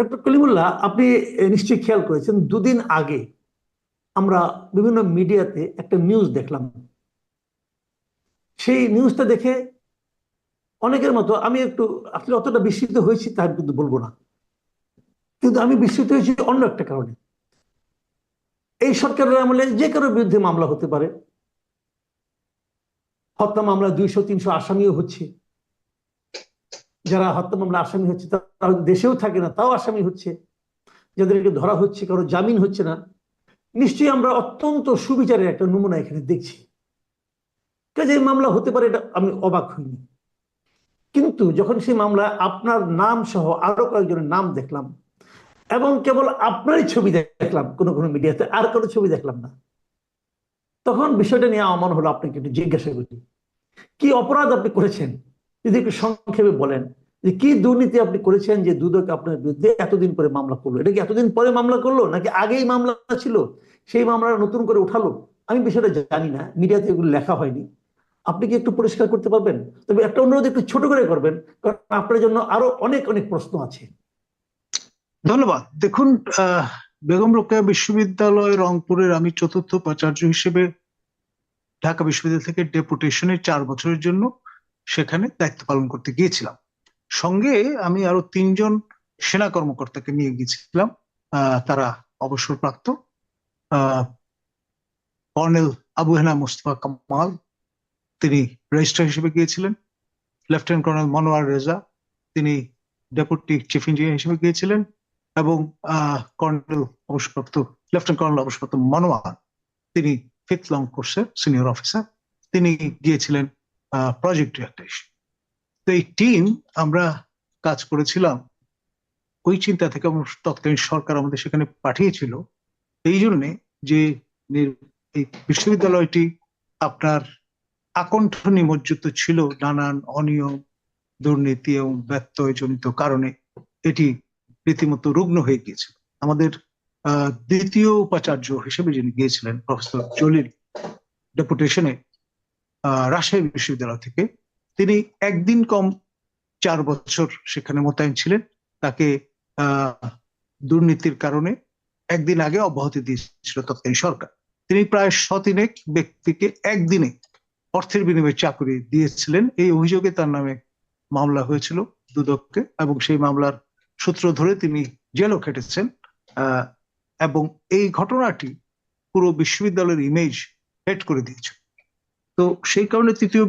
Doctor Kalimullah, আপনি নিশ্চয়ই খেয়াল করেছেন, দুদিন আগে আমরা বিভিন্ন মিডিয়াতে একটা নিউজ দেখলাম। সেই নিউজটা দেখে অনেকের মতো, আমি একটু, আসলে অতটা বিস্মিত হয়েছি তা কিন্তু বলব না। কিন্তু আমি বিস্মিত হয়েছি অন্য একটা কারণে। এই সরকারের আমলে যে কারোর বিরুদ্ধে মামলা হতে পারে, হত্যা মামলা দুইশো, তিনশো আসামিও হচ্ছে। যারা হত্যা মামলা আসামি হচ্ছে, তারা দেশেও থাকে না, তাও আসামি হচ্ছে। যাদেরকে ধরা হচ্ছে, কারও জামিন হচ্ছে না। নিশ্চয়ই আমরা অত্যন্ত সুবিচারের একটা নমুনা এখানে দেখছি। কাজে মামলা হতে পারে এটা আমি অবাক হইনি। কিন্তু যখন সেই মামলা আপনার নাম সহ আরও কয়েকজনের নাম দেখলাম, এবং কেবল আপনারই ছবি দেখলাম কোনো কোনো মিডিয়াতে, আর কোনো ছবি দেখলাম না, তখন বিষয়টা নিয়ে আমার মনে হলো আপনাকে একটু জিজ্ঞাসা করি, কি অপরাধ আপনি করেছেন? যদি একটু সংক্ষেপে বলেন যে কি দুর্নীতি আপনি করেছেন যে দুদক আপনার বিরুদ্ধে এতদিন পরে মামলা করল? এটা কি এতদিন পরে মামলা করল নাকি আগেই মামলা ছিল? সেই মামলা নতুন করে উঠালো? আমি বিষয়টা জানি না, মিডিয়াতে এগুলো লেখা হয়নি। আপনি কি একটু পরিষ্কার করতে পারবেন? তবে একটা অনুরোধ একটু ছোট করে করবেন, কারণ আপনার জন্য আরও অনেক অনেক প্রশ্ন আছে। ধন্যবাদ। দেখুন বেগম রোকেয়া বিশ্ববিদ্যালয় রংপুরের আমি চতুর্থ উপাচার্য হিসেবে ঢাকা বিশ্ববিদ্যালয় থেকে ডেপুটেশনের চার বছরের জন্য সেখানে দায়িত্ব পালন করতে গিয়েছিলাম। সঙ্গে আমি আরও তিনজন সেনা কর্মকর্তাকে নিয়ে গিয়েছিলাম। তারা অবসরপ্রাপ্ত। কর্নেল আবু হেনা মুস্তফা কামাল, তিনি রেজিস্ট্রার হিসেবে গিয়েছিলেন। লেফটেন্যান্ট কর্নেল মনোয়ার রেজা, তিনি ডেপুটি চিফ ইঞ্জিনিয়ার হিসেবে গিয়েছিলেন। এবং কর্নেল অবসরপ্রাপ্ত, লেফটেন্যান্ট কর্নেল অবসরপ্রাপ্ত মনোয়ার, তিনি ফিফথ লং কোর্সের সিনিয়র অফিসার। তিনি গিয়েছিলেন প্রজেক্ট ডিরেক্টর তো এই টিম আমরা কাজ করেছিলাম। ওই চিন্তা থেকে তৎকালীন সরকার আমাদের সেখানে পাঠিয়েছিল। এই জন্যে যে এই বিশ্ববিদ্যালয়টি আপনার আকণ্ঠ নিমজ্জিত ছিল নানান অনিয়ম, দুর্নীতি এবং ব্যত্যয়জনিত কারণে এটি রীতিমতো রুগ্ন হয়ে গিয়েছিল। আমাদের দ্বিতীয় উপাচার্য হিসেবে যিনি গিয়েছিলেন, প্রফেসর জলিল, ডেপুটেশনে রাজশাহী বিশ্ববিদ্যালয় থেকে। তিনি একদিন কম চার বছর সেখানে মোতায়েন ছিলেন। তাকে দুর্নীতির কারণে একদিন আগে অব্যাহতি দিয়েছিল তৎকালীন সরকার। তিনি প্রায় শতিনেক ব্যক্তিকে একদিনে অর্থের বিনিময়ে চাকরি দিয়েছিলেন। এই অভিযোগে তার নামে মামলা হয়েছিল দুদককে এবং সেই মামলার সূত্র ধরে তিনি জেলও খেটেছেন। এবং এই ঘটনাটি পুরো বিশ্ববিদ্যালয়ের ইমেজ হেড করে দিয়েছে তো সেই কারণে তৃতীয়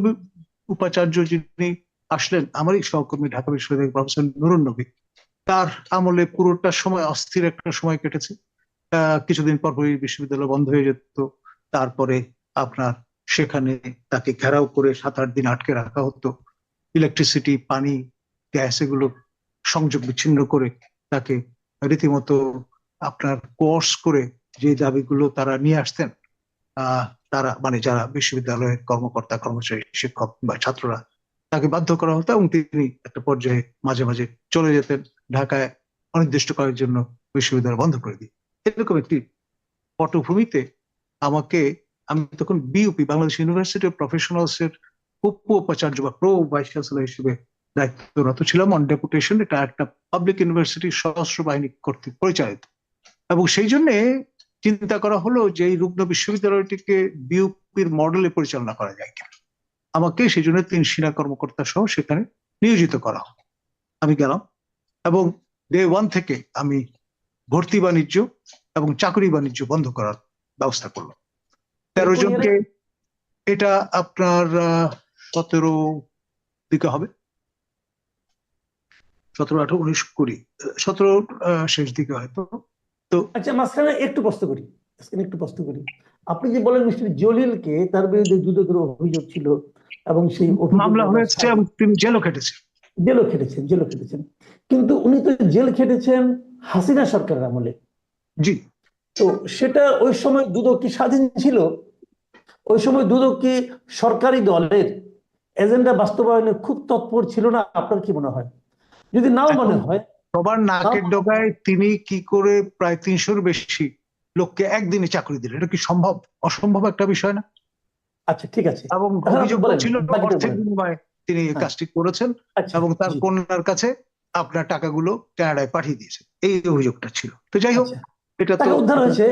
উপাচার্য যিনি আসলেন, আমারই সহকর্মী, ঢাকা বিশ্ববিদ্যালয়ের প্রফেসর নুরুন নবী, তার আমলে পুরোটা সময়, অস্থির একটা সময় কেটেছে। কিছুদিন পর বিশ্ববিদ্যালয় বন্ধ হয়ে যেত। তারপরে আপনার সেখানে তাকে ঘেরাও করে সাত আট দিন আটকে রাখা হতো। ইলেকট্রিসিটি, পানি, গ্যাস এগুলো সংযোগ বিচ্ছিন্ন করে তাকে রীতিমতো আপনার কোর্স করে যে দাবিগুলো তারা নিয়ে আসতেন তারা মানে যারা বিশ্ববিদ্যালয়ের কর্মকর্তা, কর্মচারী, শিক্ষক বা ছাত্ররা, তাকে বাধ্য করা হতো এবং তিনি একটা পর্যায়ে মাঝে মাঝে চলে যেতেন ঢাকায় অনির্দিষ্টকালের জন্য বিশ্ববিদ্যালয় বন্ধ করে দিই এরকম একটি পটভূমিতে আমাকে, আমি তখন BUP Bangladesh university of professionals এর উপ উপাচার্য বা প্রো ভাইস চ্যান্সেলর হিসেবে দায়িত্বরত ছিলাম অন ডেপুটেশন এটা একটা পাবলিক ইউনিভার্সিটি সশস্ত্র বাহিনী কর্তৃক পরিচালিত। এবং সেই জন্য চিন্তা করা হলো যে এই রুগ্ন বিশ্ববিদ্যালয়টিকে বিউপির মডেলে পরিচালনা করা যায় কিনা। আমাকে সেই জন্য তিন সেনা কর্মকর্তা সহ সেখানে নিয়োজিত করা হয় আমি গেলাম এবং ডে ওয়ান থেকে আমি ভর্তি বাণিজ্য এবং চাকরি বাণিজ্য বন্ধ করার ব্যবস্থা করলাম। তেরো জনকে এটা আপনার সতেরো দিকে হবে। সতেরো আঠারো উনিশ কুড়ি সতেরো শেষ দিকে হয়তো। আচ্ছা মাঝখানে একটু প্রশ্ন করি মাঝখানে একটু প্রশ্ন করি। আপনি যে বলেন মিস্টার জলিলকে তার বিরুদ্ধে দুদকের অভিযোগ ছিল এবং সেই মামলা হয়েছে এবং তিনি জেলও খেটেছে জেলও খেটেছেন জেলও খেটেছেন। কিন্তু উনি তো জেল খেটেছেন হাসিনা সরকারের আমলে। জি। তো সেটা ওই সময় দুদক কি স্বাধীন ছিল? ওই সময় দুদক কি সরকারি দলের এজেন্ডা বাস্তবায়নে খুব তৎপর ছিল না? আপনার কি মনে হয়? যদি নাও মনে হয় সবার নাকের ডগায় তিনি কি করে প্রায় তিনশোর বেশি লোককে একদিনে চাকরি দিলেন। এটা কি সম্ভব? অসম্ভব একটা বিষয় না? আচ্ছা ঠিক আছে। এবং হ্যাঁ, অভিযোগ ছিল অর্থের বিনিময়ে তিনি এই হ্যাঁ। কাজটি করেছেন আচ্ছা এবং তার কন্যার কাছে আপনার টাকাগুলো কানাডায় পাঠিয়ে দিয়েছে এই অভিযোগটা ছিল। তো যাই হোক আচ্ছা। এটা তো উদ্ধার হয়েছে?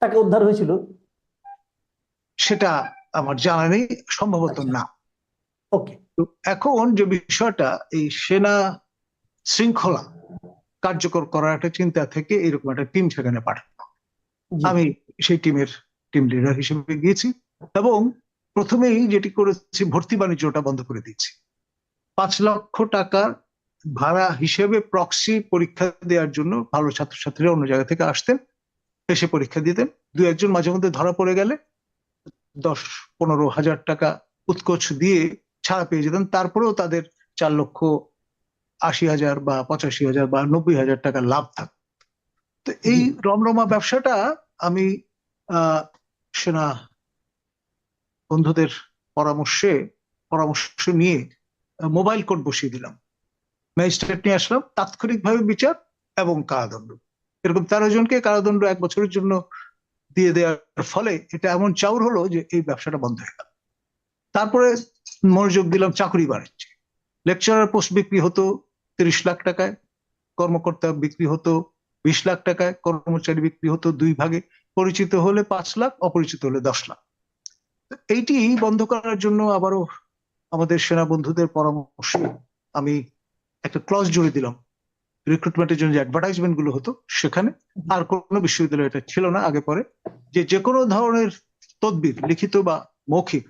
টাকা উদ্ধার হয়েছিল? সেটা আমার জানা নেই সম্ভবত আচ্ছা। না। ওকে। এখন যে বিষয়টা এই সেনা শৃঙ্খলা কার্যকর করার একটা চিন্তা থেকে এরকম একটা টিম সেখানে পাঠানো। আমি সেই টিমের টিম লিডার হিসেবে গিয়েছি এবং প্রথমেই যেটি করেছি ভর্তি বাণিজ্যটা বন্ধ করে দিয়েছি। পাঁচ লক্ষ টাকার ভাড়া হিসেবে প্রক্সি পরীক্ষা দেওয়ার জন্য ভালো ছাত্রছাত্রীরা অন্য জায়গা থেকে আসতেন এসে পরীক্ষা দিতেন। দু একজন মাঝে মধ্যে ধরা পড়ে গেলে দশ পনেরো হাজার টাকা উৎকোচ দিয়ে ছাড়া পেয়ে যেতেন। তারপরেও তাদের চার লক্ষ আশি হাজার বা পঁচাশি হাজার বা নব্বই হাজার টাকা লাভ থাকত তো এই রমরমা ব্যবসাটা আমি সেনা বন্ধুদের পরামর্শে পরামর্শ নিয়ে মোবাইল কোর্ট বসিয়ে দিলাম। ম্যাজিস্ট্রেট নিয়ে আসলাম। তাৎক্ষণিকভাবে বিচার এবং কারাদণ্ড। এরকম তেরো জনকে কারাদণ্ড এক বছরের জন্য দিয়ে দেওয়ার ফলে এটা এমন চাউর হলো যে এই ব্যবসাটা বন্ধ হয়ে গেল। তারপরে মনোযোগ দিলাম, চাকরি বাণিজ্যে লেকচারার পোস্ট বিক্রি হতো তিরিশ লাখ টাকায়, কর্মকর্তা বিক্রি হতো বিশ লাখ টাকায়, কর্মচারী বিক্রি হতো দুই ভাগে, পরিচিত হলে পাঁচ লাখ, অপরিচিত হলে দশ লাখ। এইটি বন্ধ করার জন্য আবারও আমাদের সেনা বন্ধুদের পরামর্শ আমি একটা ক্লজ জুড়ে দিলাম। রিক্রুটমেন্টের জন্য যে অ্যাডভার্টাইজমেন্টগুলো হতো সেখানে আর কোনো বিশ্ববিদ্যালয় এটা ছিল না, আগে পরে। যে যে কোনো ধরনের তদবির, লিখিত বা মৌখিক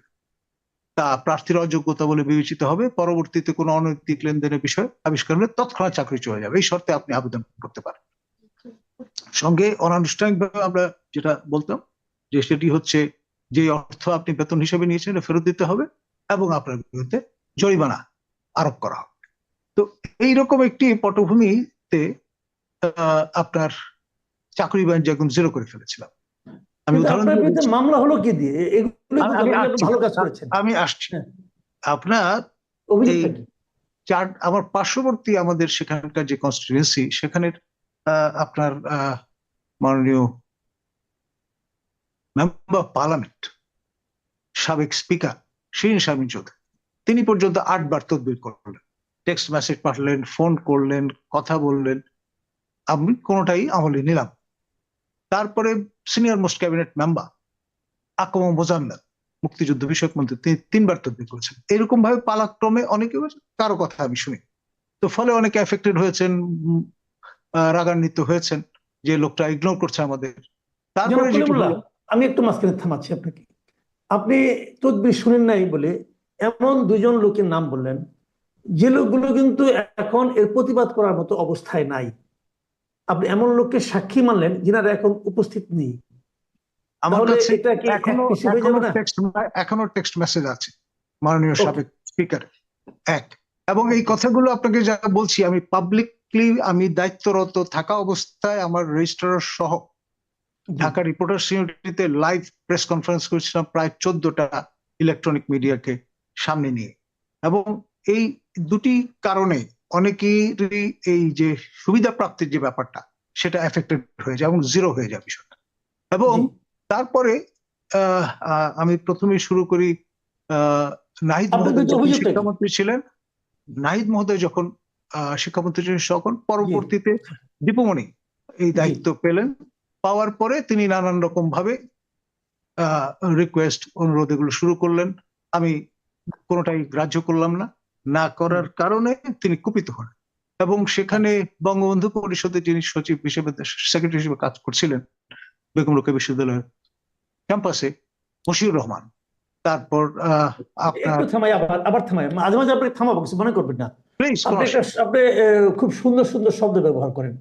তা প্রার্থীর অযোগ্যতা বলে বিবেচিত হবে। পরবর্তীতে কোনো অনৈতিক লেনদেনের বিষয় আবিষ্কার হলে তৎক্ষণাৎ চাকরি চলে যাবে। এই শর্তে আপনি আবেদন করতে পারেন। সঙ্গে অনানুষ্ঠানিকভাবে আমরা যেটা বলতাম যে সেটি হচ্ছে যে অর্থ আপনি বেতন হিসেবে নিয়েছেন এটা ফেরত দিতে হবে এবং আপনার বিরুদ্ধে জরিমানা আরোপ করা হবে। তো এইরকম একটি পটভূমিতে আপনার চাকরি বাণিজ্য একদম জিরো করে ফেলেছিলাম। আমি। মামলা হলো কি দিয়ে। ভালো কাজ করেছেন। আমি আসছি। হ্যাঁ। আপনার চার আমার পার্শ্ববর্তী আমাদের সেখানকার যে কনস্টিটিউয়েন্সি সেখানের আপনার মাননীয় মেম্বার পার্লামেন্ট সাবেক স্পিকার শিরিন শারমিন চৌধুরী তিনি পর্যন্ত আটবার তদবির করলেন। টেক্সট মেসেজ পাঠালেন ফোন করলেন কথা বললেন। আমি কোনোটাই আমলে নিলাম তারপরে senior most cabinet member AKM Mozammel মুক্তিযুদ্ধ বিষয়ক মন্ত্রী তিনি তিনবার তদবির করেছেন। এরকম ভাবে পালাক্রমে অনেকে কারও কথা আমি শুনি তো ফলে অনেকে এফেক্টেড হয়েছেন রাগান্বিত হয়েছেন যে লোকটা ইগনোর করছে আমাদের। তারপরে আমি একটু মাঝখানে থামাচ্ছি আপনাকে। আপনি তদবির শুনেন নাই বলে এমন দুজন লোকের নাম বললেন যে লোকগুলো কিন্তু এখন এর প্রতিবাদ করার মতো অবস্থায় নাই। আপনি এমন লোককে সাক্ষী মানলেন যিনারা এখন উপস্থিত নেই। আমার কাছে এখনও এখনও টেক্সট মেসেজ আছে। মাননীয়. সাবেক স্পিকার এক। এবং এই কথাগুলো আপনাকে যা বলছি আমি পাবলিকলি আমি দায়িত্বরত থাকা অবস্থায় আমার রেজিস্ট্রার সহ ঢাকা রিপোর্টার্স ইউনিটিতে লাইভ প্রেস কনফারেন্স করেছিলাম প্রায় চোদ্দটা ইলেকট্রনিক মিডিয়াকে সামনে নিয়ে। এবং এই দুটি কারণে অনেকেরই এই যে সুবিধা প্রাপ্তির যে ব্যাপারটা সেটা এফেক্টেড হয়ে যায় এবং জিরো হয়ে যায় বিষয়টা। এবং তারপরে আমি প্রথমে শুরু করি নাহিদ মহোদয় যখন শিক্ষামন্ত্রী ছিলেন নাহিদ মহোদয় যখন শিক্ষামন্ত্রী ছিলেন তখন পরবর্তীতে দীপমণি এই দায়িত্ব পেলেন। পাওয়ার পরে তিনি নানান রকম ভাবে রিকোয়েস্ট অনুরোধ এগুলো শুরু করলেন। আমি কোনোটাই গ্রাহ্য করলাম না। না করার কারণে তিনি কুপিত হন। এবং সেখানে বঙ্গবন্ধু পরিষদের যিনি সচিব হিসেবে সেক্রেটারি হিসেবে কাজ করছিলেন বেগম রোকেয়া বিশ্ববিদ্যালয়ের ক্যাম্পাসে মশিউর রহমান। তারপর থামাই আবার আবার থামাই। মাঝে মাঝে আপনি থামাবো কিছু মনে করবেন না। আপনি খুব সুন্দর সুন্দর শব্দ ব্যবহার করেন।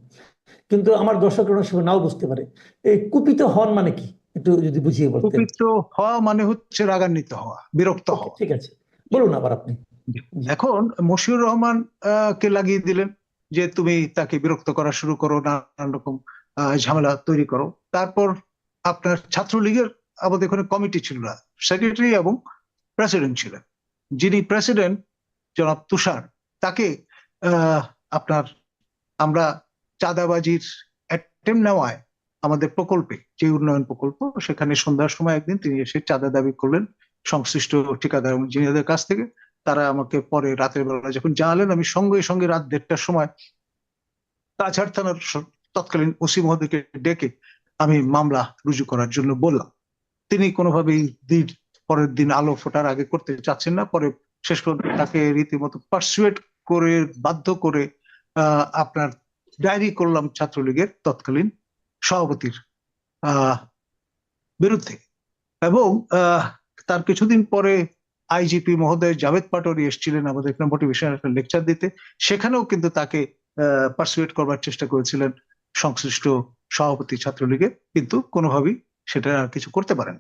কিন্তু আমার দর্শক সময় নাও বুঝতে পারে। এই কুপিত হন মানে কি? একটু যদি বুঝিয়ে বলতেন। কুপিত হওয়া মানে হচ্ছে রাগান্বিত হওয়া বিরক্ত হওয়া। ঠিক আছে। বলুন আবার আপনি। এখন মশিউর রহমান কে লাগিয়ে দিলেন যে তুমি তাকে বিরক্ত করা শুরু করো, নানান রকম ঝামেলা তৈরি করো। তারপর আপনার ছাত্রলীগের আমাদের এখানে কমিটি ছিল না, সেক্রেটারি এবং প্রেসিডেন্ট ছিলেন। যিনি প্রেসিডেন্ট, জনাব তুষার, তাকে আপনার আমরা চাঁদাবাজির অ্যাটেম্প নেওয়ায় আমাদের প্রকল্পে, যে উন্নয়ন প্রকল্প, সেখানে সন্ধ্যার সময় একদিন তিনি এসে চাঁদা দাবি করলেন সংশ্লিষ্ট ঠিকাদার এবং ইঞ্জিনিয়ারদের কাছ থেকে। তারা আমাকে পরে রাতের বেলা যখন জানালেন, আমি সঙ্গে সঙ্গে রাত দেড়টার সময় কাছাড় থানার তৎকালীন ওসি মহোদয়কে ডেকে আমি মামলা রুজু করার জন্য বললাম। তিনি কোনোভাবেই দিন, পরের দিন আলো ফোটার আগে করতে চাচ্ছেন না। পরে শেষ পর্যন্ত তাকে রীতিমতো পারসুয়েট করে, বাধ্য করে আপনার ডায়েরি করলাম ছাত্রলীগের তৎকালীন সভাপতির বিরুদ্ধে। এবং তার কিছুদিন পরে আইজিপি মহোদয় জাভেদ পাটোরি এসেছিলেন আমাদের এখানে মোটিভেশন একটা লেকচার দিতে। সেখানেও কিন্তু তাকে পার্সুয়েট করবার চেষ্টা করেছিলেন সংশ্লিষ্ট সভাপতি ছাত্রলীগের, কিন্তু কোনোভাবেই সেটা আর কিছু করতে পারেন